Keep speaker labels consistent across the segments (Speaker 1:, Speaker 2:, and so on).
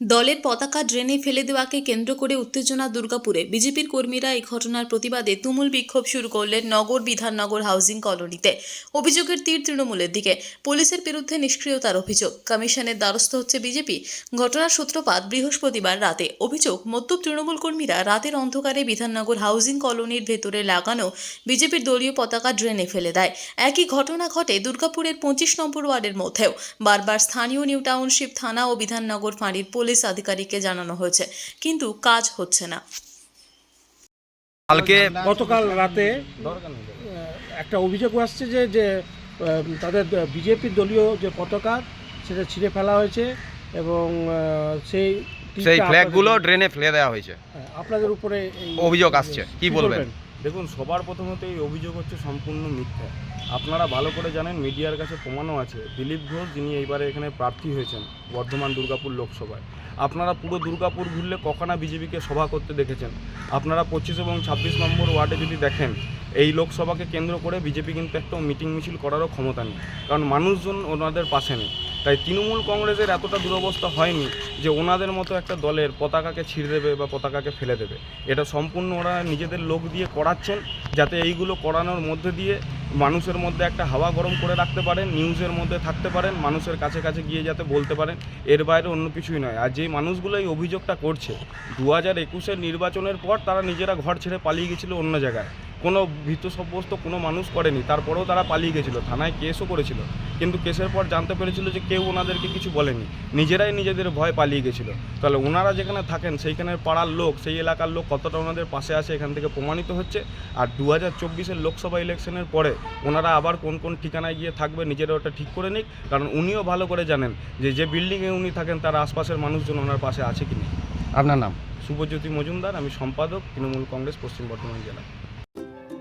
Speaker 1: দলের পতাকা ড্রেনে ফেলে দেওয়াকে কেন্দ্র করে উত্তেজনা দুর্গাপুরে। বিজেপির কর্মীরা এই ঘটনার প্রতিবাদে তুমুল বিক্ষোভ শুরু করলেন নগর বিধাননগর হাউজিং কলোনিতে। অভিযোগের তীর তৃণমূলের দিকে। পুলিশের বিরুদ্ধে নিষ্ক্রিয়তার অভিযোগ। কমিশনের দ্বারস্থ হচ্ছে বিজেপি। ঘটনার সূত্রপাত বৃহস্পতিবার রাতে। অভিযোগ, মদ্যপ তৃণমূল কর্মীরা রাতের অন্ধকারে বিধাননগর হাউজিং কলোনির ভেতরে লাগানো বিজেপির দলীয় পতাকা ড্রেনে ফেলে দেয়। একই ঘটনা ঘটে দুর্গাপুরের পঁচিশ নম্বর ওয়ার্ডের মধ্যেও। বারবার স্থানীয় নিউ টাউনশিপ থানা ও বিধাননগর ফাঁড়ির পুলিশ আধিকারিককে জানানো হয়েছে কিন্তু কাজ হচ্ছে না।
Speaker 2: কালকে
Speaker 3: গতকাল রাতে একটা অভিযোগ আসছে যে যে তাদের বিজেপির দলীয় যে পতাকা সেটা ছিঁড়ে ফেলা হয়েছে এবং সেই
Speaker 2: সেই ফ্ল্যাগগুলো ড্রেনে ফেলে দেওয়া হয়েছে।
Speaker 3: হ্যাঁ, আপনাদের উপরে
Speaker 2: অভিযোগ আসছে। কি বলবেন?
Speaker 4: দেখুন সবার প্রথমত এই অভিযোগ হচ্ছে সম্পূর্ণ মিথ্যা। আপনারা ভালো করে জানেন মিডিয়ার কাছে প্রমাণও আছে। দিলীপ ঘোষ যিনি এইবারে এখানে প্রার্থী হয়েছেন বর্ধমান দুর্গাপুর লোকসভায়। আপনারা পুরো দুর্গাপুর ঘুরলে কখনা বিজেপিকে সভা করতে দেখেছেন। আপনারা পঁচিশ এবং ছাব্বিশ নম্বর ওয়ার্ডে যদি দেখেন, এই লোকসভাকে কেন্দ্র করে বিজেপি কিন্তু একটা মিটিং মিছিল করারও ক্ষমতা নেই। কারণ মানুষজন ওনাদের পাশে নেই। তাই তৃণমূল কংগ্রেসের এতটা দুরবস্থা হয়নি যে ওনাদের মতো একটা দলের পতাকাকে ছিঁড়ে দেবে বা পতাকাকে ফেলে দেবে। এটা সম্পূর্ণ ওরা নিজেদের লোক দিয়ে করাচ্ছেন, যাতে এইগুলো করানোর মধ্যে দিয়ে মানুষের মধ্যে একটা হাওয়া গরম করে রাখতে পারেন, নিউজের মধ্যে থাকতে পারেন, মানুষের কাছে কাছে গিয়ে যাতে বলতে পারেন, এর বাইরে অন্য কিছুই নয়। আর যে মানুষগুলো এই অভিযোগটা করছে, দু হাজার একুশের নির্বাচনের পর তারা নিজেরা ঘর ছেড়ে পালিয়ে গেছিল অন্য জায়গায়। কোনো ভীত সাব্যস্ত কোনো মানুষ করেনি তারপরেও তারা পালিয়ে গেছিল থানায় কেসও করেছিল। কিন্তু কেসের পর জানতে পেরেছিল যে কেউ ওনাদেরকে কিছু বলেনি নিজেরাই নিজেদের ভয় পালিয়ে গেছিল। তাহলে ওনারা যেখানে থাকেন সেইখানের পাড়ার লোক সেই এলাকার লোক কতটা ওনাদের পাশে আসে এখান থেকে প্রমাণিত হচ্ছে। আর দু হাজার চব্বিশের লোকসভা ইলেকশনের পরে ওনারা আবার কোন কোন ঠিকানায় গিয়ে থাকবে নিজেরা ওটা ঠিক করে নিক কারণ উনিও ভালো করে জানেন যে যে বিল্ডিংয়ে উনি থাকেন তার আশপাশের মানুষজন ওনার পাশে আছে কি না
Speaker 2: আপনার নাম?
Speaker 4: শুভজ্যোতি মজুমদার আমি সম্পাদক তৃণমূল কংগ্রেস পশ্চিম বর্ধমান জেলা।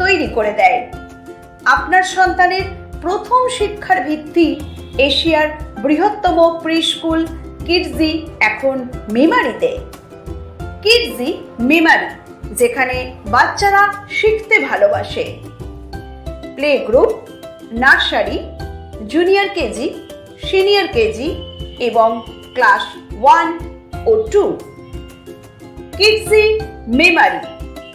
Speaker 5: তৈরি করে দেয়। আপনার সন্তানের প্রথম শিক্ষার ভিত্তি এশিয়ার বৃহত্তম প্রি স্কুল কিডজি এখন মেমারিতে। কিডজি মেমারি, যেখানে বাচ্চারা শিখতে ভালোবাসে। Play group nursery, junior KG, senior KG এবং ক্লাস ওয়ান ও টু। কিডসি মেমারি